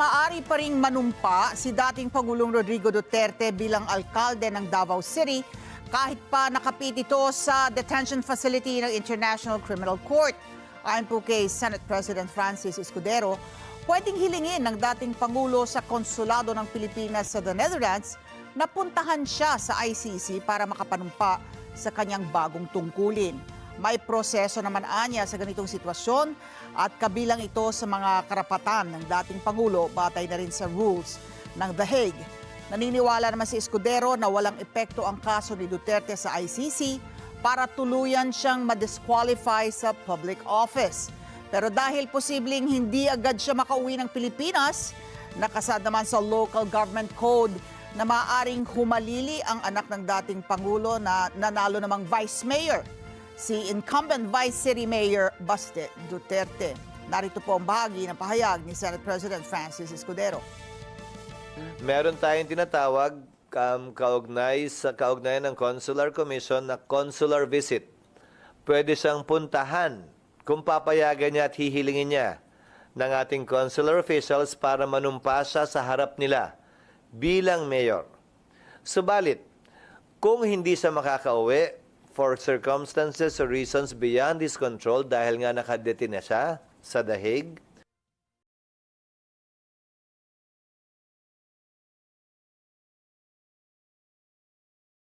maari pa ring manumpa si dating Pangulong Rodrigo Duterte bilang alkalde ng Davao City kahit pa nakapit ito sa detention facility ng International Criminal Court. Ayon po kay Senate President Francis Escudero, pwedeng hilingin ng dating Pangulo sa konsulado ng Pilipinas sa the Netherlands na puntahan siya sa ICC para makapanumpa sa kanyang bagong tungkulin. May proseso naman anya sa ganitong sitwasyon at kabilang ito sa mga karapatan ng dating Pangulo batay na rin sa rules ng The Hague. Naniniwala naman si Escudero na walang epekto ang kaso ni Duterte sa ICC para tuluyan siyang madisqualify sa public office. Pero dahil posibleng hindi agad siya makauwi ng Pilipinas, nakasad naman sa local government code na maaring humalili ang anak ng dating Pangulo na nanalo namang vice mayor si incumbent Vice City Mayor Baste Duterte. Narito po ang bahagi ng pahayag ni Senate President Francis Escudero. Meron tayong tinatawag um, kaugnay sa kaugnayan ng Consular Commission na consular visit. Pwede siyang puntahan kung papayagan niya at hihilingin niya ng ating consular officials para manumpa siya sa harap nila bilang mayor. Subalit, kung hindi siya makakauwi for circumstances or reasons beyond his control dahil nga nakadetain na siya sa Hague,